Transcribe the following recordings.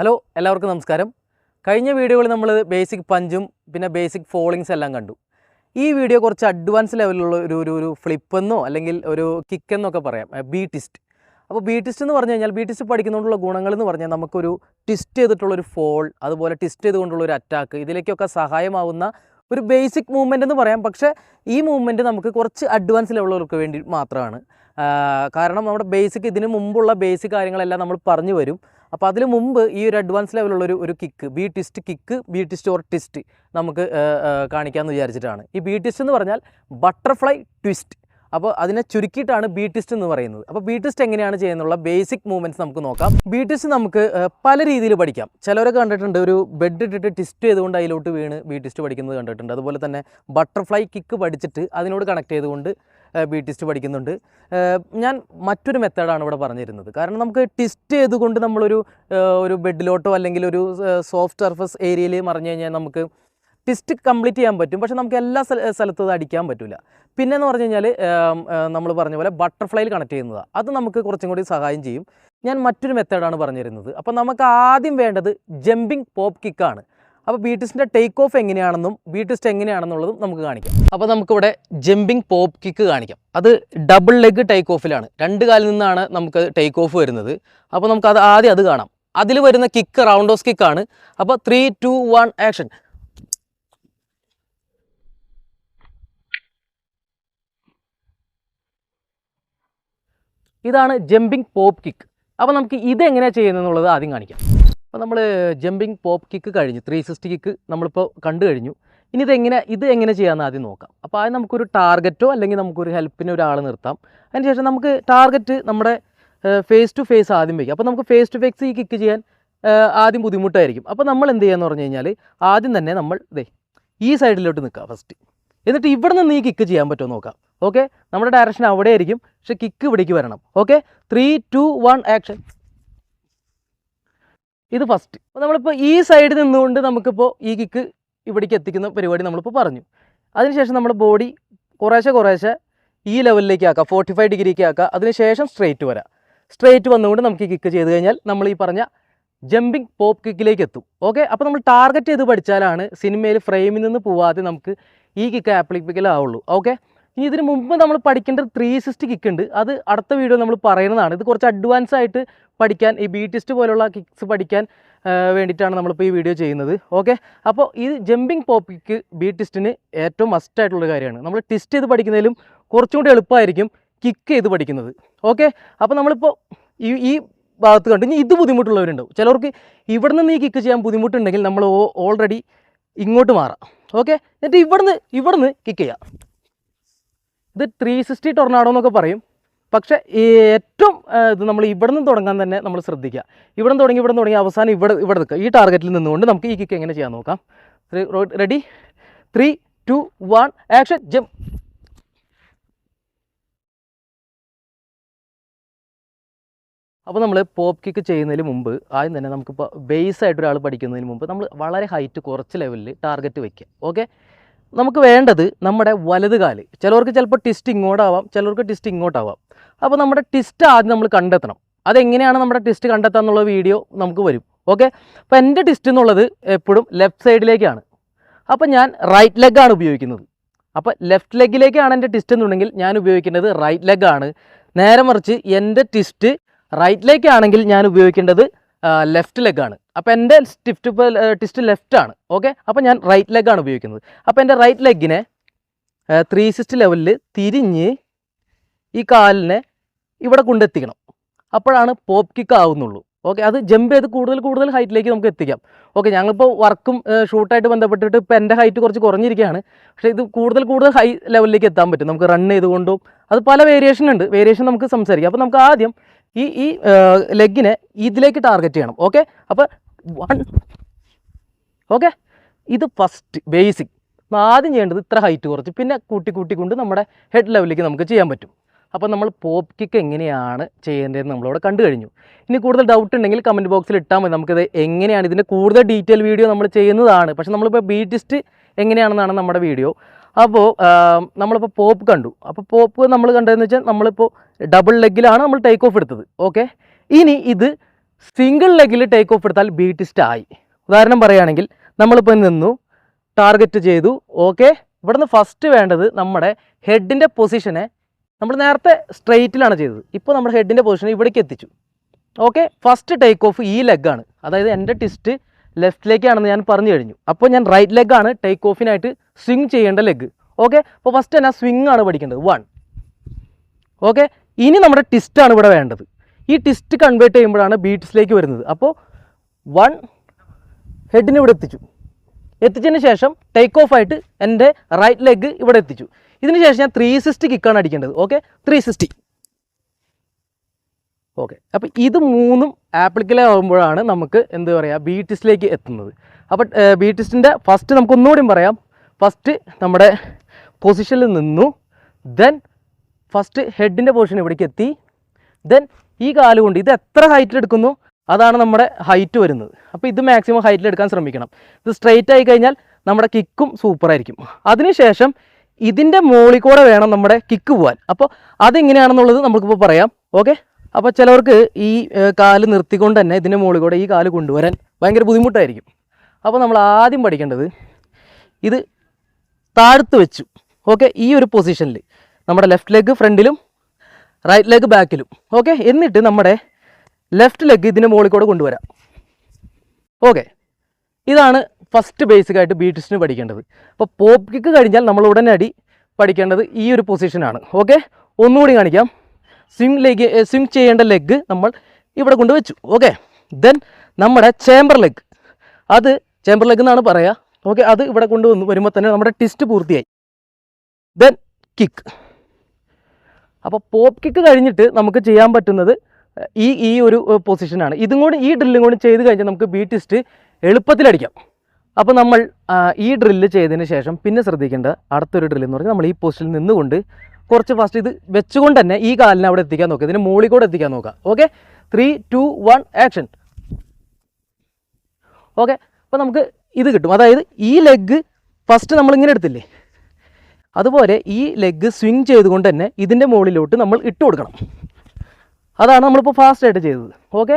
Hello എല്ലാവർക്കും നമസ്കാരം. കഴിഞ്ഞ വീഡിയോകളിൽ നമ്മൾ ബേസിക് പഞ്ചും പിന്നെ ബേസിക് ഫോളിങ്സ് എല്ലാം കണ്ടു. ഈ വീഡിയോ കുറച്ച് അഡ്വാൻസ് ലെവലിലുള്ള ഒരു ഒരു ഒരു ഫ്ലിപ്പെന്നോ അല്ലെങ്കിൽ ഒരു കിക്കെന്നൊക്കെ പറയാം. ബി ടിസ്റ്റ് അപ്പോൾ ബി ടിസ്റ്റ് എന്ന് പറഞ്ഞു കഴിഞ്ഞാൽ ബി ടിസ്റ്റ് പഠിക്കുന്നതുകൊണ്ടുള്ള ഗുണങ്ങൾ എന്ന് പറഞ്ഞാൽ നമുക്കൊരു ടിസ്റ്റ് ചെയ്തിട്ടുള്ളൊരു ഫോൾ അതുപോലെ ടിസ്റ്റ് ചെയ്തുകൊണ്ടുള്ള ഒരു അറ്റാക്ക് ഇതിലേക്കൊക്കെ സഹായമാവുന്ന ഒരു ബേസിക് മൂവ്മെന്റ് എന്ന് പറയാം. പക്ഷേ ഈ മൂവ്മെന്റ് നമുക്ക് കുറച്ച് അഡ്വാൻസ് ലെവലുകൾക്ക് വേണ്ടി മാത്രമാണ്. കാരണം നമ്മുടെ ബേസിക് ഇതിന് മുമ്പുള്ള ബേസിക് കാര്യങ്ങളെല്ലാം നമ്മൾ പറഞ്ഞു വരും. അപ്പോൾ അതിന് മുമ്പ് ഈ ഒരു അഡ്വാൻസ് ലെവലുള്ള ഒരു ഒരു kick B twist kick B twist or twist നമുക്ക് കാണിക്കാമെന്ന് വിചാരിച്ചിട്ടാണ്. ഈ ബി ടിസ്റ്റ് എന്ന് പറഞ്ഞാൽ ബട്ടർഫ്ലൈ ട്വിസ്റ്റ് അപ്പോൾ അതിനെ ചുരുക്കിയിട്ടാണ് ബി ടിസ്റ്റ് എന്ന് പറയുന്നത്. അപ്പോൾ ബി ടിസ്റ്റ് എങ്ങനെയാണ് ചെയ്യുന്നുള്ള ബേസിക് മൂവ്മെന്റ്സ് നമുക്ക് നോക്കാം. ബി ടിസ്റ്റ് നമുക്ക് പല രീതിയിൽ പഠിക്കാം. ചിലരൊക്കെ കണ്ടിട്ടുണ്ട് ഒരു ബെഡ് ഇട്ടിട്ട് ടിസ്റ്റ് ചെയ്തുകൊണ്ട് അതിലോട്ട് വീണ് ബി ടിസ്റ്റ് പഠിക്കുന്നത് കണ്ടിട്ടുണ്ട്. അതുപോലെ തന്നെ ബട്ടർഫ്ലൈ കിക്ക് പഠിച്ചിട്ട് അതിനോട് കണക്ട് ചെയ്തുകൊണ്ട് ബി ടിസ്റ്റ് പഠിക്കുന്നുണ്ട്. ഞാൻ മറ്റൊരു മെത്തേഡാണ് ഇവിടെ പറഞ്ഞിരുന്നത്. കാരണം നമുക്ക് ടിസ്റ്റ് ചെയ്തുകൊണ്ട് നമ്മളൊരു ഒരു ബെഡിലോട്ടോ അല്ലെങ്കിൽ ഒരു സോഫ്റ്റ് സർഫസ് ഏരിയയിൽ മറിഞ്ഞു കഴിഞ്ഞാൽ നമുക്ക് ടിസ്റ്റ് കംപ്ലീറ്റ് ചെയ്യാൻ പറ്റും. പക്ഷേ നമുക്ക് എല്ലാ സ്ഥല സ്ഥലത്തും അത് അടിക്കാൻ പറ്റില്ല പിന്നെ എന്ന് പറഞ്ഞു കഴിഞ്ഞാൽ നമ്മൾ പറഞ്ഞ പോലെ ബട്ടർഫ്ലൈയിൽ കണക്ട് ചെയ്യുന്നതാണ് അത് നമുക്ക് കുറച്ചും കൂടി സഹായം ചെയ്യും. ഞാൻ മറ്റൊരു മെത്തേഡാണ് പറഞ്ഞിരുന്നത്. അപ്പോൾ നമുക്ക് ആദ്യം വേണ്ടത് ജമ്പിങ് പോപ്പ് കിക്കാണ് അപ്പോൾ ബി ടേക്ക് ഓഫ് എങ്ങനെയാണെന്നും ബീറ്റിസ്റ്റ് എങ്ങനെയാണെന്നുള്ളതും നമുക്ക് കാണിക്കാം. അപ്പോൾ നമുക്കിവിടെ ജമ്പിങ് പോപ്പ് കിക്ക് കാണിക്കാം. അത് ഡബിൾ ലെഗ് ടേക്ക് ഓഫിലാണ് രണ്ട് കാലിൽ നിന്നാണ് നമുക്ക് ടേക്ക് ഓഫ് വരുന്നത്. അപ്പോൾ നമുക്ക് അത് ആദ്യം അത് കാണാം. അതിൽ വരുന്ന കിക്ക് റൗണ്ട് ഓഫ് ആണ്. അപ്പോൾ ത്രീ ടു വൺ ആക്ഷൻ ഇതാണ് ജമ്പിങ് പോപ്പ് കിക്ക് അപ്പോൾ നമുക്ക് ഇത് ഇതെങ്ങനെയാണ് ചെയ്യുന്നത് ആദ്യം കാണിക്കാം. അപ്പോൾ നമ്മൾ ജമ്പിങ് പോപ്പ് കിക്ക് കഴിഞ്ഞു ത്രീ സിക്സ്റ്റി കിക്ക് നമ്മളിപ്പോൾ കണ്ടു കഴിഞ്ഞു. ഇനി ഇതെങ്ങനെ ഇത് എങ്ങനെ ചെയ്യാമെന്ന് ആദ്യം നോക്കാം. അപ്പോൾ ആദ്യം നമുക്കൊരു ടാർഗറ്റോ അല്ലെങ്കിൽ നമുക്കൊരു ഹെൽപ്പിന് ഒരാൾ നിർത്താം. അതിനുശേഷം നമുക്ക് ടാർഗറ്റ് നമ്മുടെ ഫേസ് ടു ഫേസ് ആദ്യം വയ്ക്കുക അപ്പോൾ നമുക്ക് ഫേസ് ടു ഫേസ് ഈ കിക്ക് ചെയ്യാൻ ആദ്യം ബുദ്ധിമുട്ടായിരിക്കും. അപ്പോൾ നമ്മൾ എന്ത് ചെയ്യാന്ന് പറഞ്ഞു കഴിഞ്ഞാൽ ആദ്യം തന്നെ നമ്മൾ ദേ ഈ സൈഡിലോട്ട് നിൽക്കുക ഫസ്റ്റ് എന്നിട്ട് ഇവിടെ നിന്ന് ഈ കിക്ക് ചെയ്യാൻ പറ്റുമോ നോക്കാം. ഓക്കെ നമ്മുടെ ഡയറക്ഷൻ അവിടെ ആയിരിക്കും പക്ഷേ കിക്ക് ഇവിടേക്ക് വരണം. Okay three two one action ഇത് ഫസ്റ്റ് അപ്പോൾ നമ്മളിപ്പോൾ ഈ സൈഡിൽ നിന്നുകൊണ്ട് നമുക്കിപ്പോൾ ഈ കിക്ക് ഇവിടേക്ക് എത്തിക്കുന്ന പരിപാടി നമ്മളിപ്പോൾ പറഞ്ഞു. അതിനുശേഷം നമ്മുടെ ബോഡി കുറേശ്ശെ കുറേശ്ശെ ഈ ലെവലിലേക്ക് ആക്കാം ഫോർട്ടി ഫൈവ് ഡിഗ്രിക്ക് ആക്കുക അതിനുശേഷം സ്ട്രെയിറ്റ് വരാം. സ്ട്രെയിറ്റ് വന്നുകൊണ്ട് നമുക്ക് ഈ കിക്ക് ചെയ്ത് കഴിഞ്ഞാൽ നമ്മൾ ഈ പറഞ്ഞ ജമ്പിങ് പോപ്പ് കിക്കിലേക്ക് എത്തും. ഓക്കെ അപ്പോൾ നമ്മൾ ടാർഗറ്റ് ചെയ്ത് പഠിച്ചാലാണ് സിനിമയിൽ ഫ്രെയിമിൽ നിന്ന് പോവാതെ നമുക്ക് ഈ കിക്ക് ആപ്ലിക്കബിൾ ആവുള്ളൂ. ഓക്കെ ഇനി ഇതിന് മുമ്പ് നമ്മൾ പഠിക്കേണ്ട ത്രീ സിക്സ്റ്റി കിക്ക് ഉണ്ട്. അത് അടുത്ത വീഡിയോ നമ്മൾ പറയുന്നതാണ്. ഇത് കുറച്ച് അഡ്വാൻസ് ആയിട്ട് പഠിക്കാൻ ഈ ബി ടിസ്റ്റ് പോലുള്ള കിക്സ് പഠിക്കാൻ വേണ്ടിയിട്ടാണ് നമ്മളിപ്പോൾ ഈ വീഡിയോ ചെയ്യുന്നത്. ഓക്കെ അപ്പോൾ ഈ ജമ്പിങ് പോപ്പിക്ക് ബീറ്റിസ്റ്റിന് ഏറ്റവും മസ്റ്റ് ആയിട്ടുള്ള കാര്യമാണ്. നമ്മൾ ടിസ്റ്റ് ചെയ്ത് പഠിക്കുന്നതിലും കുറച്ചും കൂടി എളുപ്പമായിരിക്കും കിക്ക് ചെയ്ത് പഠിക്കുന്നത്. ഓക്കെ അപ്പോൾ നമ്മളിപ്പോൾ ഈ ഈ ഭാഗത്ത് കണ്ടു ഇനി ഇത് ബുദ്ധിമുട്ടുള്ളവരുണ്ടാവും. ചിലവർക്ക് ഇവിടെ നിന്ന് ഈ കിക്ക് ചെയ്യാൻ ബുദ്ധിമുട്ടുണ്ടെങ്കിൽ നമ്മൾ ഓൾറെഡി ഇങ്ങോട്ട് മാറാം. ഓക്കെ എന്നിട്ട് ഇവിടുന്ന് ഇവിടുന്ന് കിക്ക് ചെയ്യാം. ഇത് ത്രീ സിക്സ്റ്റി ടൊർണാഡോ എന്നൊക്കെ പറയും. പക്ഷേ ഏറ്റവും ഇത് നമ്മൾ ഇവിടെ നിന്ന് തുടങ്ങാൻ തന്നെ നമ്മൾ ശ്രദ്ധിക്കുക. ഇവിടെ നിന്ന് തുടങ്ങി ഇവിടെ നിന്ന് തുടങ്ങി അവസാനം ഇവിടെ ഇവിടെ നിൽക്കുക. ഈ ടാർഗറ്റിൽ നിന്നുകൊണ്ട് നമുക്ക് ഈ കിക്ക് എങ്ങനെ ചെയ്യാൻ നോക്കാം. Ready three two one action jump അപ്പോൾ നമ്മൾ പോപ്പ് കിക്ക് ചെയ്യുന്നതിന് മുമ്പ് ആദ്യം തന്നെ നമുക്കിപ്പോൾ ബേസ് ആയിട്ട് ഒരാൾ പഠിക്കുന്നതിന് മുമ്പ് നമ്മൾ വളരെ ഹൈറ്റ് കുറച്ച് ലെവലിൽ ടാർഗറ്റ് വയ്ക്കുക ഓക്കെ നമുക്ക് വേണ്ടത് നമ്മുടെ വലത് കാൽ. ചിലവർക്ക് ചിലപ്പോൾ ടിസ്റ്റ് ഇങ്ങോട്ടാവാം ചിലർക്ക് ടിസ്റ്റ് ഇങ്ങോട്ടാവാം. അപ്പോൾ നമ്മുടെ ടിസ്റ്റ് ആദ്യം നമ്മൾ കണ്ടെത്തണം. അതെങ്ങനെയാണ് നമ്മുടെ ടിസ്റ്റ് കണ്ടെത്തുക എന്നുള്ള വീഡിയോ നമുക്ക് വരും. ഓക്കെ അപ്പോൾ എന്റെ ടിസ്റ്റ് എന്നുള്ളത് എപ്പോഴും ലെഫ്റ്റ് സൈഡിലേക്കാണ് അപ്പോൾ ഞാൻ റൈറ്റ് ലെഗാണ് ഉപയോഗിക്കുന്നത്. അപ്പോൾ ലെഫ്റ്റ് ലെഗിലേക്കാണ് എന്റെ ടിസ്റ്റ് എന്നുണ്ടെങ്കിൽ ഞാൻ ഉപയോഗിക്കേണ്ടത് റൈറ്റ് ലെഗാണ് നേരെ മറിച്ച് എന്റെ ടിസ്റ്റ് റൈറ്റിലേക്കാണെങ്കിൽ ഞാൻ ഉപയോഗിക്കേണ്ടത് ലെഫ്റ്റ് ലെഗാണ് അപ്പോൾ എന്റെ സ്റ്റിഫ്റ്റ് ടിസ്റ്റ് ലെഫ്റ്റ് ആണ്. ഓക്കെ അപ്പോൾ ഞാൻ റൈറ്റ് ലെഗാണ് ഉപയോഗിക്കുന്നത്. അപ്പോൾ എന്റെ റൈറ്റ് ലെഗിനെ ത്രീ സിക്സ്റ്റി ലെവലിൽ തിരിഞ്ഞ് ഈ കാലിനെ ഇവിടെ കൊണ്ടെത്തിക്കണം. അപ്പോഴാണ് പോപ്പ് കിക്ക് ആവുന്നുള്ളൂ. ഓക്കെ അത് ജമ്പ് ചെയ്ത് കൂടുതൽ കൂടുതൽ ഹൈറ്റിലേക്ക് നമുക്ക് എത്തിക്കാം. ഓക്കെ ഞങ്ങളിപ്പോൾ വർക്കും ഷൂട്ടായിട്ട് ബന്ധപ്പെട്ടിട്ട് ഇപ്പോൾ എന്റെ ഹൈറ്റ് കുറച്ച് കുറഞ്ഞിരിക്കുകയാണ്. പക്ഷേ ഇത് കൂടുതൽ കൂടുതൽ ഹൈ ലെവലിലേക്ക് എത്താൻ പറ്റും. നമുക്ക് റൺ ചെയ്തുകൊണ്ടും അത് പല വേരിയേഷൻ ഉണ്ട്. വേരിയേഷൻ നമുക്ക് സംസാരിക്കാം. അപ്പോൾ നമുക്ക് ആദ്യം ഈ ഈ ലെഗിനെ ഇതിലേക്ക് ടാർഗറ്റ് ചെയ്യണം. ഓക്കെ അപ്പോൾ വൺ ഓക്കെ ഇത് ഫസ്റ്റ് ബേസിക് ആദ്യം ചെയ്യേണ്ടത് ഇത്ര ഹൈറ്റ് കുറച്ച്. പിന്നെ കൂട്ടി കൊണ്ട് നമ്മുടെ ഹെഡ് ലെവലിലേക്ക് നമുക്ക് ചെയ്യാൻ പറ്റും. അപ്പോൾ നമ്മൾ പോപ്പ് കിക്ക് എങ്ങനെയാണ് ചെയ്യേണ്ടതെന്ന് നമ്മളിവിടെ കണ്ടു കഴിഞ്ഞു. ഇനി കൂടുതൽ ഡൗട്ട് ഉണ്ടെങ്കിൽ കമന്റ് ബോക്സിൽ ഇട്ടാൽ മതി. നമുക്കിത് എങ്ങനെയാണ് ഇതിന്റെ കൂടുതൽ ഡീറ്റെയിൽ വീഡിയോ നമ്മൾ ചെയ്യുന്നതാണ്. പക്ഷേ നമ്മളിപ്പോൾ ബീറ്റിസ്റ്റ് എങ്ങനെയാണെന്നാണ് നമ്മുടെ വീഡിയോ അപ്പോൾ നമ്മളിപ്പോൾ പോപ്പ് കണ്ടു. അപ്പോൾ പോപ്പ് നമ്മൾ കണ്ടതെന്ന് വെച്ചാൽ നമ്മളിപ്പോൾ ഡബിൾ ലെഗിലാണ് നമ്മൾ ടേക്ക് ഓഫ് എടുത്തത്. ഓക്കെ ഇനി ഇത് സിംഗിൾ ലെഗിൽ ടേക്ക് ഓഫ് എടുത്താൽ ബീറ്റിസ്റ്റ് ആയി. ഉദാഹരണം പറയുകയാണെങ്കിൽ നമ്മളിപ്പോൾ നിന്നു ടാർഗറ്റ് ചെയ്തു. ഓക്കെ ഇവിടുന്ന് ഫസ്റ്റ് വേണ്ടത് നമ്മുടെ ഹെഡിന്റെ പൊസിഷനെ നമ്മൾ നേരത്തെ സ്ട്രെയിറ്റിലാണ് ചെയ്തത്. ഇപ്പോൾ നമ്മുടെ ഹെഡിന്റെ പൊസിഷൻ ഇവിടേക്ക് എത്തിച്ചു. ഓക്കെ ഫസ്റ്റ് ടേക്ക് ഓഫ് ഈ ലെഗാണ് അതായത് എന്റെ ടിസ്റ്റ് ലെഫ്റ്റിലേക്കാണെന്ന് ഞാൻ പറഞ്ഞു കഴിഞ്ഞു. അപ്പോൾ ഞാൻ റൈറ്റ് ലെഗാണ് ടേക്ക് ഓഫിനായിട്ട് സ്വിങ് ചെയ്യേണ്ട ലെഗ് ഓക്കെ അപ്പോൾ ഫസ്റ്റ് തന്നെ സ്വിങ് ആണ് പഠിക്കേണ്ടത്. വൺ ഓക്കെ ഇനി നമ്മുടെ ടിസ്റ്റാണ് ഇവിടെ വേണ്ടത്. ഈ ടിസ്റ്റ് കൺവേർട്ട് ചെയ്യുമ്പോഴാണ് ബീറ്റ്സിലേക്ക് വരുന്നത്. അപ്പോൾ വൺ ഹെഡിന് ഇവിടെ എത്തിച്ചു. എത്തിച്ചതിന് ശേഷം ടേക്ക് ഓഫ് ആയിട്ട് എന്റെ റൈറ്റ് ലെഗ് ഇവിടെ എത്തിച്ചു. ഇതിന് ശേഷം ഞാൻ ത്രീ സിക്സ്റ്റി കിക്കാണ് അടിക്കേണ്ടത്. ഓക്കെ ത്രീ സിക്സ്റ്റി ഓക്കെ അപ്പോൾ ഇത് മൂന്നും ആപ്ലിക്കലേ ആകുമ്പോഴാണ് നമുക്ക് എന്ത് പറയുക ബി ടിസ്റ്റിലേക്ക് എത്തുന്നത്. അപ്പോൾ ടിസ്റ്റിന്റെ ഫസ്റ്റ് നമുക്ക് ഒന്നുകൂടിയും പറയാം. ഫസ്റ്റ് നമ്മുടെ പൊസിഷനിൽ നിന്നു. ദെൻ ഫസ്റ്റ് ഹെഡിന്റെ പൊസിഷൻ ഇവിടേക്ക് എത്തി. ദെൻ ഈ കാൽ കൊണ്ട് ഇത് എത്ര ഹൈറ്റിൽ എടുക്കുന്നു? അതാണ് നമ്മുടെ ഹൈറ്റ് വരുന്നത്. അപ്പോൾ ഇത് മാക്സിമം ഹൈറ്റിൽ എടുക്കാൻ ശ്രമിക്കണം. ഇത് സ്ട്രെയിറ്റ് ആയി കഴിഞ്ഞാൽ നമ്മുടെ കിക്കും സൂപ്പറായിരിക്കും അതിനുശേഷം ഇതിന്റെ മുകളിൽ കൂടെ വേണം നമ്മുടെ കിക്ക് പോകാൻ അപ്പോൾ അതെങ്ങനെയാണെന്നുള്ളത് നമുക്കിപ്പോൾ പറയാം. ഓക്കെ അപ്പോൾ ചിലവർക്ക് ഈ കാൽ നിർത്തിക്കൊണ്ട് തന്നെ ഇതിന്റെ മുകളിൽ കൂടെ ഈ കാൽ കൊണ്ടുവരാൻ ഭയങ്കര ബുദ്ധിമുട്ടായിരിക്കും. അപ്പോൾ നമ്മൾ ആദ്യം പഠിക്കേണ്ടത് ഇത് താഴ്ത്ത് വെച്ചു. ഓക്കെ ഈ ഒരു പൊസിഷനിൽ നമ്മുടെ ലെഫ്റ്റ് ലെഗ് ഫ്രണ്ടിലും റൈറ്റ് ലെഗ് ബാക്കിലും ഓക്കെ എന്നിട്ട് നമ്മുടെ ലെഫ്റ്റ് ലെഗ് ഇതിന്റെ മുകളിൽ കൂടെ കൊണ്ടുവരാം. ഓക്കെ ഇതാണ് ഫസ്റ്റ് ബേസിക് ആയിട്ട് ബീറ്റിസ്റ്റിന് പഠിക്കേണ്ടത്. അപ്പോൾ പോപ്പ് കിക്ക് കഴിഞ്ഞാൽ നമ്മൾ ഉടനടി പഠിക്കേണ്ടത് ഈ ഒരു പൊസിഷനാണ് ഓക്കെ ഒന്നുകൂടി കാണിക്കാം. സ്വിംഗ് ലെഗ് സ്വിംഗ് ചെയ്യേണ്ട ലെഗ് നമ്മൾ ഇവിടെ കൊണ്ട് വെച്ചു. ഓക്കെ ദെൻ നമ്മുടെ ചേംബർ ലെഗ് അത് ചേംബർ ലെഗ് എന്നാണ് പറയുക ഓക്കെ അത് ഇവിടെ കൊണ്ടുവന്ന് വരുമ്പോൾ തന്നെ നമ്മുടെ ടിസ്റ്റ് പൂർത്തിയായി. ദെൻ കിക്ക് അപ്പോൾ പോപ്പ് കിക്ക് കഴിഞ്ഞിട്ട് നമുക്ക് ചെയ്യാൻ പറ്റുന്നത് ഈ ഈ ഒരു പൊസിഷനാണ് ഇതും കൂടി ഈ ഡ്രില്ലും കൂടി ചെയ്ത് കഴിഞ്ഞാൽ നമുക്ക് ബി ടിസ്റ്റ് എളുപ്പത്തിലടിക്കാം അപ്പോൾ നമ്മൾ ഈ ഡ്രില്ല് ചെയ്തതിന് ശേഷം പിന്നെ ശ്രദ്ധിക്കേണ്ട അടുത്തൊരു ഡ്രില്ല് എന്ന് പറഞ്ഞാൽ നമ്മൾ ഈ പൊസിഷനിൽ നിന്നുകൊണ്ട് കുറച്ച് ഫസ്റ്റ് ഇത് വെച്ചുകൊണ്ട് തന്നെ ഈ കാലിനെ അവിടെ എത്തിക്കാൻ നോക്കുക. ഇതിന് മുകളിൽ കൂടെ എത്തിക്കാൻ നോക്കുക. Okay three two one action okay അപ്പോൾ നമുക്ക് ഇത് കിട്ടും. അതായത് ഈ ലെഗ് ഫസ്റ്റ് നമ്മളിങ്ങനെ എടുത്തില്ലേ? അതുപോലെ ഈ ലെഗ് സ്വിങ് ചെയ്തുകൊണ്ട് തന്നെ ഇതിന്റെ മുകളിലോട്ട് നമ്മൾ ഇട്ട് കൊടുക്കണം. അതാണ് നമ്മളിപ്പോൾ ഫാസ്റ്റ് ആയിട്ട് ചെയ്തത്. ഓക്കെ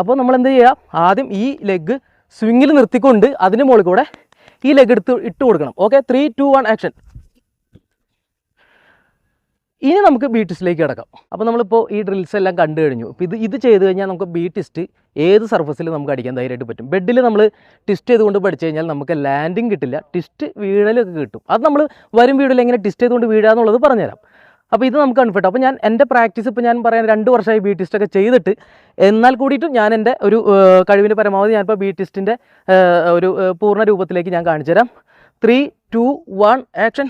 അപ്പോൾ നമ്മൾ എന്ത് ചെയ്യുക ആദ്യം ഈ ലെഗ് സ്വിങ്ങിൽ നിർത്തിക്കൊണ്ട് അതിന് മുകളിൽ കൂടെ ഈ ലെഗ് എടുത്ത് ഇട്ട് കൊടുക്കണം. Okay three two one action ഇനി നമുക്ക് ബി ടിസ്റ്റിലേക്ക് കിടക്കാം. അപ്പോൾ നമ്മളിപ്പോൾ ഈ ഡ്രിൽസ് എല്ലാം കണ്ടു കഴിഞ്ഞു. അപ്പോൾ ഇത് ഇത് ചെയ്ത് കഴിഞ്ഞാൽ നമുക്ക് ബി ടിസ്റ്റ് ഏത് സർഫസിൽ നമുക്ക് അടിക്കാൻ ധൈര്യമായിട്ട് പറ്റും? ബെഡിൽ നമ്മൾ ടിസ്റ്റ് ചെയ്തുകൊണ്ട് പഠിച്ചു കഴിഞ്ഞാൽ നമുക്ക് ലാൻഡിങ് കിട്ടില്ല. ടിസ്റ്റ് വീഴലൊക്കെ കിട്ടും. അത് നമ്മൾ വരും വീടിൽ എങ്ങനെ ടിസ്റ്റ് ചെയ്തുകൊണ്ട് വീഴുക എന്നുള്ളത് പറഞ്ഞുതരാം. അപ്പോൾ ഇത് നമുക്ക് കൺഫർട്ട് അപ്പോൾ ഞാൻ എന്റെ പ്രാക്ടീസ് ഇപ്പോൾ ഞാൻ പറയാൻ രണ്ട് വർഷമായി ബി ഒക്കെ ചെയ്തിട്ട് എന്നാൽ കൂടിയിട്ടും ഞാൻ എന്റെ ഒരു കഴിവിന്റെ പരമാവധി ഞാനിപ്പോൾ ബി ടിസ്റ്റിന്റെ ഒരു പൂർണ രൂപത്തിലേക്ക് ഞാൻ കാണിച്ചു തരാം. ത്രീ ടു വൺ ആക്ഷൻ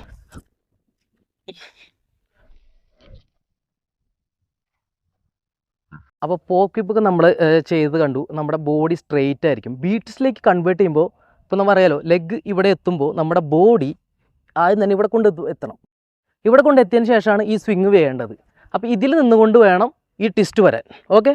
അപ്പോൾ പോക്കിപ്പൊക്കെ നമ്മൾ ചെയ്ത് കണ്ടു. നമ്മുടെ ബോഡി സ്ട്രെയിറ്റ് ആയിരിക്കും. ബീറ്റ്സിലേക്ക് കൺവേർട്ട് ചെയ്യുമ്പോൾ ഇപ്പോൾ നമ്മൾ അറിയാലോ ലെഗ് ഇവിടെ എത്തുമ്പോൾ നമ്മുടെ ബോഡി ആദ്യം തന്നെ ഇവിടെ കൊണ്ട് എത്തണം. ഇവിടെ കൊണ്ട് എത്തിയതിന് ശേഷമാണ് ഈ സ്വിങ് വേണ്ടത്. അപ്പോൾ ഇതിൽ നിന്നുകൊണ്ട് വേണം ഈ ട്വിസ്റ്റ് വരാൻ. ഓക്കെ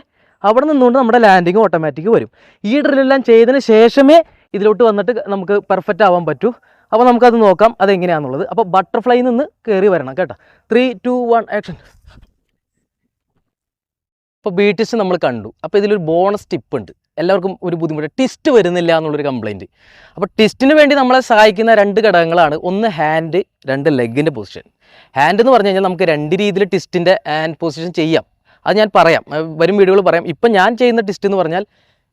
അവിടെ നിന്നുകൊണ്ട് നമ്മുടെ ലാൻഡിങ് ഓട്ടോമാറ്റിക് വരും. ഈ ഡ്രില്ലെല്ലാം ചെയ്തതിന് ശേഷമേ ഇതിലോട്ട് വന്നിട്ട് നമുക്ക് പെർഫെക്റ്റ് ആവാൻ പറ്റൂ. അപ്പോൾ നമുക്കത് നോക്കാം അതെങ്ങനെയാണെന്നുള്ളത് അപ്പോൾ ബട്ടർഫ്ലൈ നിന്ന് കയറി വരണം കേട്ടോ. ത്രീ ടു വൺ ആക്ഷൻ അപ്പോൾ ബി ടിസ്റ്റ് നമ്മൾ കണ്ടു. അപ്പോൾ ഇതിലൊരു ബോണസ് ടിപ്പ് ഉണ്ട്. എല്ലാവർക്കും ഒരു ബുദ്ധിമുട്ട്. ടിസ്റ്റ് വരുന്നില്ല എന്നുള്ളൊരു കംപ്ലയിന്റ് അപ്പോൾ ടിസ്റ്റിന് വേണ്ടി നമ്മളെ സഹായിക്കുന്ന രണ്ട് ഘടകങ്ങളാണ്. ഒന്ന് ഹാൻഡ് രണ്ട് ലെഗിന്റെ പൊസിഷൻ ഹാൻഡ് എന്ന് പറഞ്ഞു കഴിഞ്ഞാൽ നമുക്ക് രണ്ട് രീതിയിൽ ടിസ്റ്റിന്റെ ഹാൻഡ് പൊസിഷൻ ചെയ്യാം. അത് ഞാൻ പറയാം. വരും വീഡിയോകൾ പറയാം. ഇപ്പം ഞാൻ ചെയ്യുന്ന ടിസ്റ്റ് എന്ന് പറഞ്ഞാൽ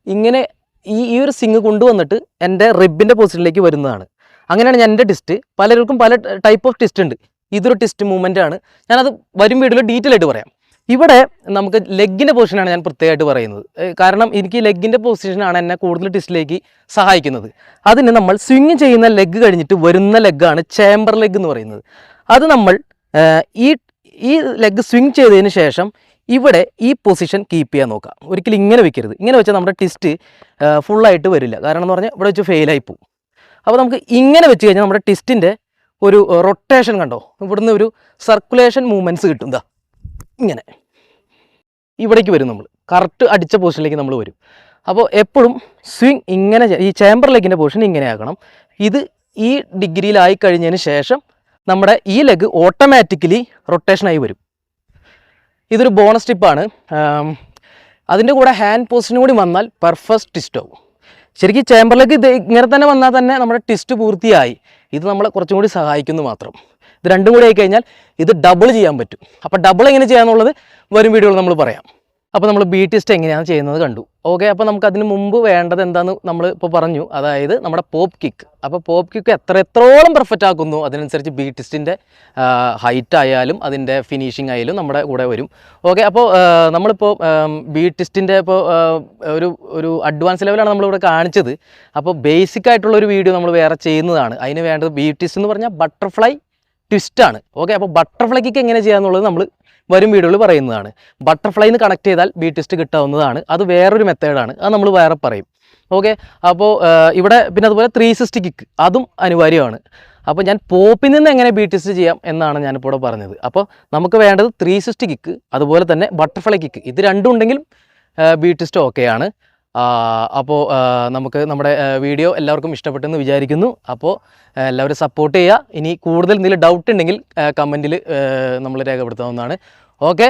ഇങ്ങനെ ഈ ഈ ഒരു സിങ് കൊണ്ടുവന്നിട്ട് എന്റെ റിബിന്റെ പൊസിഷനിലേക്ക് വരുന്നതാണ്. അങ്ങനെയാണ് ഞാൻ എന്റെ ടിസ്റ്റ് പലർക്കും പല ടൈപ്പ് ഓഫ് ടിസ്റ്റ് ഉണ്ട്. ഇതൊരു ടിസ്റ്റ് മൂവ്മെന്റ് ആണ്. ഞാനത് വരും വീഡിയോയിൽ ഡീറ്റെയിൽ ആയിട്ട് പറയാം. ഇവിടെ നമുക്ക് ലെഗിന്റെ പൊസിഷനാണ് ഞാൻ പ്രത്യേകമായിട്ട് പറയുന്നത്. കാരണം എനിക്ക് ലെഗിന്റെ പൊസിഷനാണ് എന്നെ കൂടുതൽ ടിസ്റ്റിലേക്ക് സഹായിക്കുന്നത്. അതിന് നമ്മൾ സ്വിങ് ചെയ്യുന്ന ലെഗ് കഴിഞ്ഞിട്ട് വരുന്ന ലെഗാണ് ചേംബർ ലെഗ് എന്ന് പറയുന്നത്. അത് നമ്മൾ ഈ ഈ ലെഗ് സ്വിങ് ചെയ്തതിന് ശേഷം ഇവിടെ ഈ പൊസിഷൻ കീപ്പ് ചെയ്യാൻ നോക്കാം. ഒരിക്കലും ഇങ്ങനെ വെക്കരുത്. ഇങ്ങനെ വെച്ചാൽ നമ്മുടെ ടിസ്റ്റ് ഫുള്ളായിട്ട് വരില്ല. കാരണം എന്ന് പറഞ്ഞാൽ ഇവിടെ വെച്ച് ഫെയിലായി പോകും അപ്പോൾ നമുക്ക് ഇങ്ങനെ വെച്ച് കഴിഞ്ഞാൽ നമ്മുടെ ടിസ്റ്റിന്റെ ഒരു റൊട്ടേഷൻ കണ്ടോ? ഇവിടുന്ന് ഒരു സർക്കുലേഷൻ മൂവ്മെന്റ്സ് കിട്ടും ഇങ്ങനെ. ഇവിടേക്ക് വരും നമ്മൾ കറക്റ്റ് അടിച്ച പൊസിഷനിലേക്ക് നമ്മൾ വരും. അപ്പോൾ എപ്പോഴും സ്വിങ് ഇങ്ങനെ ഈ ചേമ്പറിലേക്കിന്റെ ലെഗിന്റെ പൊസിഷൻ ഇങ്ങനെ ആക്കണം ഇത് ഈ ഡിഗ്രിയിലായി കഴിഞ്ഞതിന് ശേഷം നമ്മുടെ ഈ ലെഗ് ഓട്ടോമാറ്റിക്കലി റൊട്ടേഷനായി വരും. ഇതൊരു ബോണസ് ടിപ്പാണ് അതിന്റെ കൂടെ ഹാൻഡ് പോസ്റ്റിനും കൂടി വന്നാൽ പെർഫെക്റ്റ് ട്വിസ്റ്റ് ആവും. ശരിക്കും ചേമ്പറിലേക്ക് ഇത് ഇങ്ങനെ തന്നെ വന്നാൽ തന്നെ നമ്മുടെ ട്വിസ്റ്റ് പൂർത്തിയായി. ഇത് നമ്മളെ കുറച്ചും കൂടി സഹായിക്കുന്നു മാത്രം. ഇത് രണ്ടും കൂടി ആയി കഴിഞ്ഞാൽ ഇത് ഡബിൾ ചെയ്യാൻ പറ്റും. അപ്പോൾ ഡബിൾ എങ്ങനെ ചെയ്യാന്നുള്ളത് വരും വീഡിയോയിൽ നമ്മൾ പറയാം. അപ്പോൾ നമ്മൾ ബി ടെസ്റ്റ് എങ്ങനെയാണ് ചെയ്യുന്നത് കണ്ടു. ഓക്കെ അപ്പോൾ നമുക്ക് അതിന് മുമ്പ് വേണ്ടത് എന്താണെന്ന് നമ്മൾ ഇപ്പോൾ പറഞ്ഞു. അതായത് നമ്മുടെ പോപ്പ് കിക്ക് അപ്പോൾ പോപ്പ് കിക്ക് എത്ര എത്രോളം പെർഫെക്റ്റ് ആക്കുന്നു അതിനനുസരിച്ച് ബി ടെസ്റ്റിന്റെ ഹൈറ്റ് ആയാലും അതിന്റെ ഫിനിഷിംഗ് ആയാലും നമ്മുടെ കൂടെ വരും. ഓക്കെ അപ്പോൾ നമ്മളിപ്പോൾ ബി ടെസ്റ്റിന്റെ ഇപ്പോൾ ഒരു ഒരു അഡ്വാൻസ് ലെവലാണ് നമ്മളിവിടെ കാണിച്ചത്. അപ്പോൾ ബേസിക് ആയിട്ടുള്ള ഒരു വീഡിയോ നമ്മൾ വേറെ ചെയ്യുന്നതാണ്. അതിന് വേണ്ടത് ബി ടെസ്റ്റ് എന്ന് പറഞ്ഞാൽ ബട്ടർഫ്ലൈ ട്വിസ്റ്റാണ് ഓക്കെ അപ്പോൾ ബട്ടർഫ്ലൈ കിക്ക് എങ്ങനെ ചെയ്യാന്നുള്ളത് നമ്മൾ വരും വീഡിയോയിൽ പറയുന്നതാണ്. ബട്ടർഫ്ലൈന്ന് കണക്ട് ചെയ്താൽ ബി ട്വിസ്റ്റ് കിട്ടാവുന്നതാണ്. അത് വേറൊരു മെത്തേഡാണ് അത് നമ്മൾ വേറെ പറയും. ഓക്കെ അപ്പോൾ ഇവിടെ പിന്നെ അതുപോലെ ത്രീ സിക്സ്റ്റി കിക്ക് അതും അനിവാര്യമാണ്. അപ്പോൾ ഞാൻ പോപ്പിൽ നിന്ന് എങ്ങനെ ബി ടെസ്റ്റ് ചെയ്യാം എന്നാണ് ഞാനിപ്പോൾ ഇവിടെ പറഞ്ഞത്. അപ്പോൾ നമുക്ക് വേണ്ടത് ത്രീ സിക്സ്റ്റി കിക്ക് അതുപോലെ തന്നെ ബട്ടർഫ്ലൈ കിക്ക് ഇത് രണ്ടും ഉണ്ടെങ്കിലും ബി ടെസ്റ്റ് ഓക്കെയാണ് അപ്പോൾ നമുക്ക് നമ്മുടെ വീഡിയോ എല്ലാവർക്കും ഇഷ്ടപ്പെട്ടെന്ന് വിചാരിക്കുന്നു. അപ്പോൾ എല്ലാവരും സപ്പോർട്ട് ചെയ്യുക. ഇനി കൂടുതൽ എന്തെങ്കിലും ഡൗട്ട് ഉണ്ടെങ്കിൽ കമന്റിൽ നമ്മൾ രേഖപ്പെടുത്താവുന്നതാണ്. ഓക്കെ